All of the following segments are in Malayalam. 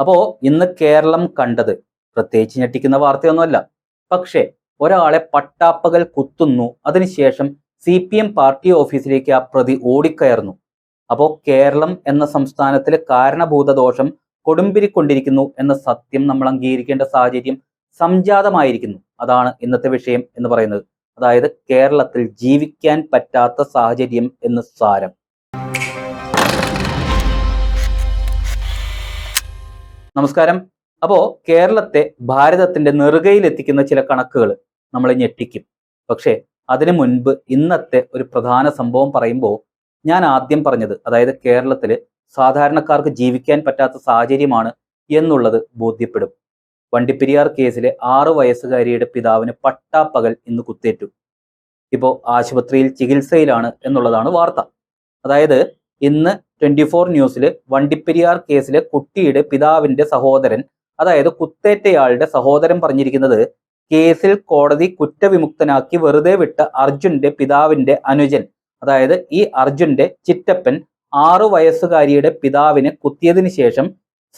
അപ്പോ ഇന്ന് കേരളം കണ്ടത് പ്രത്യേകിച്ച് ഞെട്ടിക്കുന്ന വാർത്തയൊന്നുമല്ല. പക്ഷേ ഒരാളെ പട്ടാപ്പകൽ കുത്തുന്നു അതിനുശേഷം സി പി എം പാർട്ടി ഓഫീസിലേക്ക് ആ പ്രതി ഓടിക്കയറുന്നു. അപ്പോൾ കേരളം എന്ന സംസ്ഥാനത്തിലെ കാരണഭൂത ദോഷം കൊടുമ്പിരിക്കൊണ്ടിരിക്കുന്നു എന്ന സത്യം നമ്മൾ അംഗീകരിക്കേണ്ട സാഹചര്യം സംജാതമായിരിക്കുന്നു. അതാണ് ഇന്നത്തെ വിഷയം എന്ന് പറയുന്നത്. അതായത് കേരളത്തിൽ ജീവിക്കാൻ പറ്റാത്ത സാഹചര്യം എന്ന് സാരം. നമസ്കാരം. അപ്പോ കേരളത്തെ ഭാരതത്തിന്റെ നെറുകയിലെത്തിക്കുന്ന ചില കണക്കുകൾ നമ്മൾ ഞെട്ടിക്കും. പക്ഷേ അതിനു മുൻപ് ഇന്നത്തെ ഒരു പ്രധാന സംഭവം പറയുമ്പോൾ ഞാൻ ആദ്യം പറഞ്ഞത് അതായത് കേരളത്തിൽ സാധാരണക്കാർക്ക് ജീവിക്കാൻ പറ്റാത്ത സാഹചര്യമാണ് എന്നുള്ളത് ബോധ്യപ്പെടും. വണ്ടിപ്പെരിയാർ കേസിലെ ആറു വയസ്സുകാരിയുടെ പിതാവിന് പട്ടാപ്പകൽ ഇന്ന് കുത്തേറ്റു. ഇപ്പോൾ ആശുപത്രിയിൽ ചികിത്സയിലാണ് എന്നുള്ളതാണ് വാർത്ത. അതായത് ഇന്ന് ട്വന്റി ഫോർ ന്യൂസിൽ വണ്ടിപ്പെരിയാർ കേസിലെ കുട്ടിയുടെ പിതാവിന്റെ സഹോദരൻ അതായത് കുത്തേറ്റയാളുടെ സഹോദരൻ പറഞ്ഞിരിക്കുന്നത് കേസിൽ കോടതി കുറ്റവിമുക്തനാക്കി വെറുതെ വിട്ട അർജുന്റെ പിതാവിന്റെ അനുജൻ അതായത് ഈ അർജുന്റെ ചിറ്റപ്പൻ ആറു വയസ്സുകാരിയുടെ പിതാവിനെ കുത്തിയതിന് ശേഷം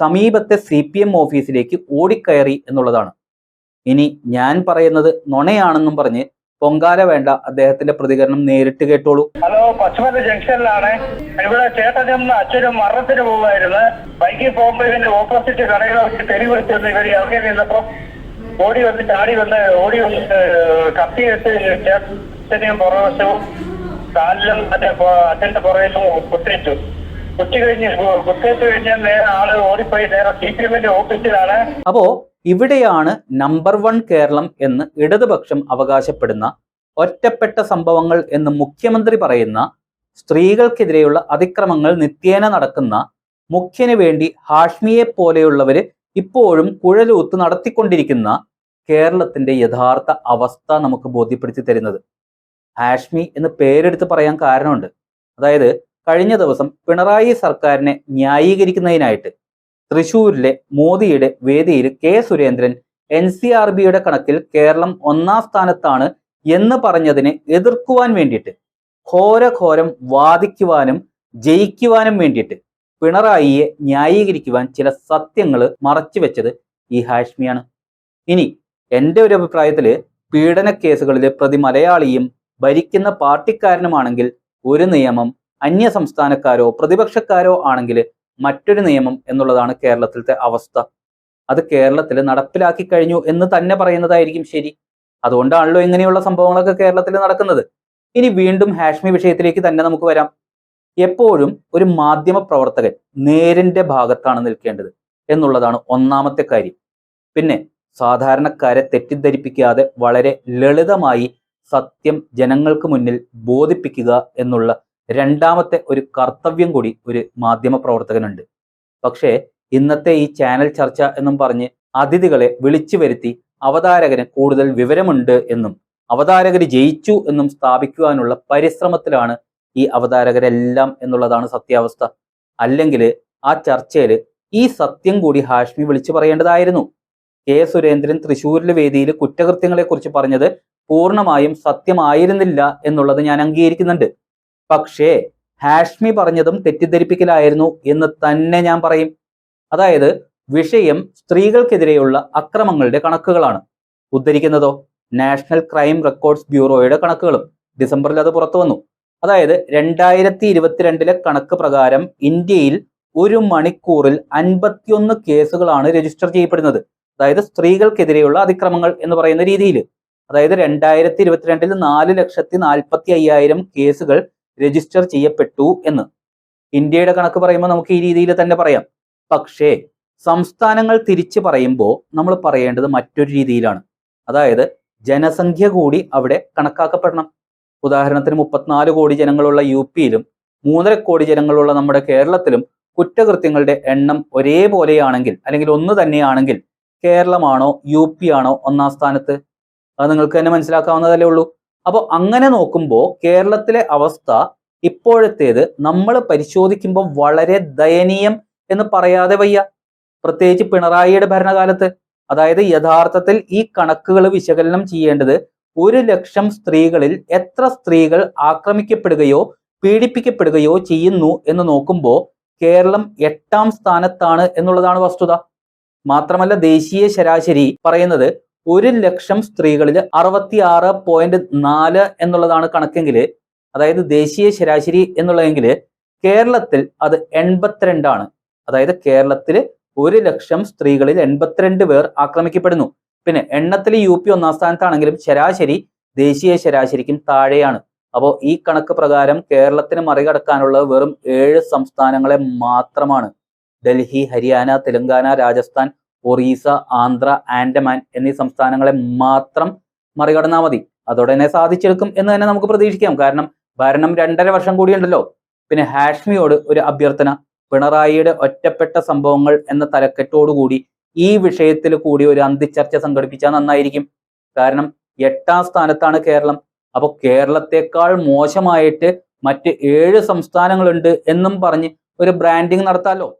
സമീപത്തെ സി പി എം ഓഫീസിലേക്ക് ഓടിക്കയറി എന്നുള്ളതാണ്. ഇനി ഞാൻ പറയുന്നത് നുണയാണെന്നും പറഞ്ഞ് പൊങ്കാല വേണ്ട. അദ്ദേഹത്തിന്റെ പ്രതികരണം നേരിട്ട് കേട്ടോളൂ. ഹലോ പശ്ചിമത്തെ ജംഗ്ഷനിലാണ്. ഇവിടെ ചേട്ടനും അച്ഛനും മരണത്തിന് പോകുമായിരുന്നു ബൈക്കിൽ പോകുമ്പോൾ ഇതിന്റെ ഓപ്പോസിറ്റ് കടകളെ വെച്ച് തെരി വിളിച്ചിരുന്നു ഇവർ ഇറങ്ങി നിന്നപ്പോ ഓടി വന്ന് ചാടി വന്ന് ഓടി വന്ന് കത്തി വെച്ച് ചേട്ടനെയും പുറവശവും കാലിലും മറ്റേ അച്ഛന്റെ പുറകിലും കുത്തിച്ചു കുത്തി കഴിഞ്ഞ് കുത്തിച്ചു കഴിഞ്ഞാൽ ആൾ ഓടിപ്പോയി. നേരെ സി പി എമ്മിന്റെ ഓഫീസിലാണ് അപ്പോ ഇവിടെയാണ് നമ്പർ വൺ കേരളം എന്ന് ഇടതുപക്ഷം അവകാശപ്പെടുന്ന ഒറ്റപ്പെട്ട സംഭവങ്ങൾ എന്ന് മുഖ്യമന്ത്രി പറയുന്ന സ്ത്രീകൾക്കെതിരെയുള്ള അതിക്രമങ്ങൾ നിത്യേന നടക്കുന്ന മുഖ്യന് വേണ്ടി ഹാഷ്മിയെ പോലെയുള്ളവര് ഇപ്പോഴും കുഴലൂത്ത് നടത്തിക്കൊണ്ടിരിക്കുന്ന കേരളത്തിന്റെ യഥാർത്ഥ അവസ്ഥ നമുക്ക് ബോധ്യപ്പെടുത്തി തരുന്നത്. ഹാഷ്മി എന്ന് പേരെടുത്ത് പറയാൻ കാരണമുണ്ട്. അതായത് കഴിഞ്ഞ ദിവസം പിണറായി സർക്കാരിനെ ന്യായീകരിക്കുന്നതിനായിട്ട് തൃശൂരിലെ മോദിയുടെ വേദിയിൽ K Surendran N C R ബിയുടെ കണക്കിൽ കേരളം ഒന്നാം സ്ഥാനത്താണ് എന്ന് പറഞ്ഞതിനെ എതിർക്കുവാൻ വേണ്ടിയിട്ട് ഘോരഘോരം വാദിക്കുവാനും ജയിക്കുവാനും വേണ്ടിയിട്ട് പിണറായിയെ ന്യായീകരിക്കുവാൻ ചില സത്യങ്ങൾ മറച്ചു വെച്ചത് ഈ ഹാഷ്മിയാണ്. ഇനി എന്റെ ഒരു അഭിപ്രായത്തിൽ പീഡന കേസുകളിലെ പ്രതി മലയാളിയും ഭരിക്കുന്ന പാർട്ടിക്കാരനുമാണെങ്കിൽ ഒരു നിയമം അന്യ സംസ്ഥാനക്കാരോ പ്രതിപക്ഷക്കാരോ ആണെങ്കിൽ മറ്റൊരു നിയമം എന്നുള്ളതാണ് കേരളത്തിലത്തെ അവസ്ഥ. അത് കേരളത്തിൽ നടപ്പിലാക്കി കഴിഞ്ഞു എന്ന് തന്നെ പറയുന്നതായിരിക്കും ശരി. അതുകൊണ്ടാണല്ലോ ഇങ്ങനെയുള്ള സംഭവങ്ങളൊക്കെ കേരളത്തിൽ നടക്കുന്നത്. ഇനി വീണ്ടും ഹാഷ്മി വിഷയത്തിലേക്ക് തന്നെ നമുക്ക് വരാം. എപ്പോഴും ഒരു മാധ്യമ പ്രവർത്തകൻ നേരിന്റെ ഭാഗത്താണ് നിൽക്കേണ്ടത് എന്നുള്ളതാണ് ഒന്നാമത്തെ കാര്യം. പിന്നെ സാധാരണക്കാരെ തെറ്റിദ്ധരിപ്പിക്കാതെ വളരെ ലളിതമായി സത്യം ജനങ്ങൾക്ക് മുന്നിൽ ബോധിപ്പിക്കുക എന്നുള്ള രണ്ടാമത്തെ ഒരു കർത്തവ്യം കൂടി ഒരു മാധ്യമ പ്രവർത്തകനുണ്ട്. പക്ഷേ ഇന്നത്തെ ഈ ചാനൽ ചർച്ച എന്നും പറഞ്ഞ് അതിഥികളെ വിളിച്ചു വരുത്തി അവതാരകന് കൂടുതൽ വിവരമുണ്ട് എന്നും അവതാരകർ ജയിച്ചു എന്നും സ്ഥാപിക്കുവാനുള്ള പരിശ്രമത്തിലാണ് ഈ അവതാരകരെല്ലാം എന്നുള്ളതാണ് സത്യാവസ്ഥ. അല്ലെങ്കിൽ ആ ചർച്ചയിൽ ഈ സത്യം കൂടി ഹാഷ്മി വിളിച്ചു പറയേണ്ടതായിരുന്നു. കെ. സുരേന്ദ്രൻ തൃശ്ശൂരിലെ വേദിയിൽ കുറ്റകൃത്യങ്ങളെക്കുറിച്ച് പറഞ്ഞത് പൂർണമായും സത്യമായിരുന്നില്ല എന്നുള്ളത് ഞാൻ അംഗീകരിക്കുന്നുണ്ട്. പക്ഷേ ഹാഷ്മി പറഞ്ഞതും തെറ്റിദ്ധരിപ്പിക്കലായിരുന്നു എന്ന് തന്നെ ഞാൻ പറയും. അതായത് വിഷയം സ്ത്രീകൾക്കെതിരെയുള്ള അക്രമങ്ങളുടെ കണക്കുകളാണ്. ഉദ്ധരിക്കുന്നതോ നാഷണൽ ക്രൈം റെക്കോർഡ്സ് ബ്യൂറോയുടെ കണക്കുകളും ഡിസംബറിൽ അത് പുറത്തു വന്നു. അതായത് രണ്ടായിരത്തി ഇരുപത്തിരണ്ടിലെ കണക്ക് പ്രകാരം ഇന്ത്യയിൽ ഒരു മണിക്കൂറിൽ അൻപത്തിയൊന്ന് കേസുകളാണ് രജിസ്റ്റർ ചെയ്യപ്പെടുന്നത്. അതായത് സ്ത്രീകൾക്കെതിരെയുള്ള അതിക്രമങ്ങൾ എന്ന് പറയുന്ന രീതിയിൽ. അതായത് രണ്ടായിരത്തി ഇരുപത്തിരണ്ടിൽ നാല് ലക്ഷത്തി നാൽപ്പത്തി അയ്യായിരം കേസുകൾ രജിസ്റ്റർ ചെയ്യപ്പെട്ടു എന്ന്. ഇന്ത്യയുടെ കണക്ക് പറയുമ്പോൾ നമുക്ക് ഈ രീതിയിൽ തന്നെ പറയാം. പക്ഷേ സംസ്ഥാനങ്ങൾ തിരിച്ചു പറയുമ്പോൾ നമ്മൾ പറയേണ്ടത് മറ്റൊരു രീതിയിലാണ്. അതായത് ജനസംഖ്യ കൂടി അവിടെ കണക്കാക്കപ്പെടണം. ഉദാഹരണത്തിന് മുപ്പത്തിനാല് കോടി ജനങ്ങളുള്ള യു പിയിലും മൂന്നര കോടി ജനങ്ങളുള്ള നമ്മുടെ കേരളത്തിലും കുറ്റകൃത്യങ്ങളുടെ എണ്ണം ഒരേപോലെയാണെങ്കിൽ അല്ലെങ്കിൽ ഒന്ന് തന്നെയാണെങ്കിൽ കേരളമാണോ യു പി ആണോ ഒന്നാം സ്ഥാനത്ത്? അത് നിങ്ങൾക്ക് തന്നെ മനസ്സിലാക്കാവുന്നതല്ലേ ഉള്ളൂ. അപ്പോൾ അങ്ങനെ നോക്കുമ്പോൾ കേരളത്തിലെ അവസ്ഥ ഇപ്പോഴത്തേത് നമ്മൾ പരിശോധിക്കുമ്പോൾ വളരെ ദയനീയം എന്ന് പറയാതെ വയ്യ. പ്രത്യേകിച്ച് പിണറായിയുടെ ഭരണകാലത്ത്. അതായത് യഥാർത്ഥത്തിൽ ഈ കണക്കുകൾ വിശകലനം ചെയ്യേണ്ടത് ഒരു ലക്ഷം സ്ത്രീകളിൽ എത്ര സ്ത്രീകൾ ആക്രമിക്കപ്പെടുകയോ പീഡിപ്പിക്കപ്പെടുകയോ ചെയ്യുന്നു എന്ന് നോക്കുമ്പോൾ കേരളം എട്ടാം സ്ഥാനത്താണ് എന്നുള്ളതാണ് വസ്തുത. മാത്രമല്ല ദേശീയ ശരാശരി പറയുന്നത് ഒരു ലക്ഷം സ്ത്രീകളിൽ അറുപത്തി ആറ് പോയിന്റ് നാല് എന്നുള്ളതാണ് കണക്കെങ്കിൽ അതായത് ദേശീയ ശരാശരി എന്നുള്ളതെങ്കിൽ കേരളത്തിൽ അത് എൺപത്തിരണ്ടാണ്. അതായത് കേരളത്തിൽ ഒരു ലക്ഷം സ്ത്രീകളിൽ എൺപത്തിരണ്ട് പേർ ആക്രമിക്കപ്പെടുന്നു. പിന്നെ എണ്ണത്തിൽ യു പി ഒന്നാം സ്ഥാനത്താണെങ്കിലും ശരാശരി ദേശീയ ശരാശരിക്കും താഴെയാണ്. അപ്പോൾ ഈ കണക്ക് പ്രകാരം കേരളത്തിന് മറികടക്കാനുള്ളത് വെറും ഏഴ് സംസ്ഥാനങ്ങളെ മാത്രമാണ്. ഡൽഹി ഹരിയാന തെലങ്കാന രാജസ്ഥാൻ ഒറീസ ആന്ധ്ര ആൻഡമാൻ എന്നീ സംസ്ഥാനങ്ങളെ മാത്രം മറികടന്നാൽ മതി. അതോടെ തന്നെ സാധിച്ചെടുക്കും എന്ന് തന്നെ നമുക്ക് പ്രതീക്ഷിക്കാം. കാരണം ഭരണം രണ്ടര വർഷം കൂടിയുണ്ടല്ലോ. പിന്നെ ഹാഷ്മിയോട് ഒരു അഭ്യർത്ഥന പിണറായിയുടെ ഒറ്റപ്പെട്ട സംഭവങ്ങൾ എന്ന തലക്കെട്ടോടുകൂടി ഈ വിഷയത്തിൽ കൂടി ഒരു അന്തിച്ചർച്ച സംഘടിപ്പിച്ചാൽ നന്നായിരിക്കും. കാരണം എട്ടാം സ്ഥാനത്താണ് കേരളം. അപ്പോൾ കേരളത്തെക്കാൾ മോശമായിട്ട് മറ്റ് ഏഴ് സംസ്ഥാനങ്ങളുണ്ട് എന്നും പറഞ്ഞ് ഒരു ബ്രാൻഡിങ് നടത്താലോ?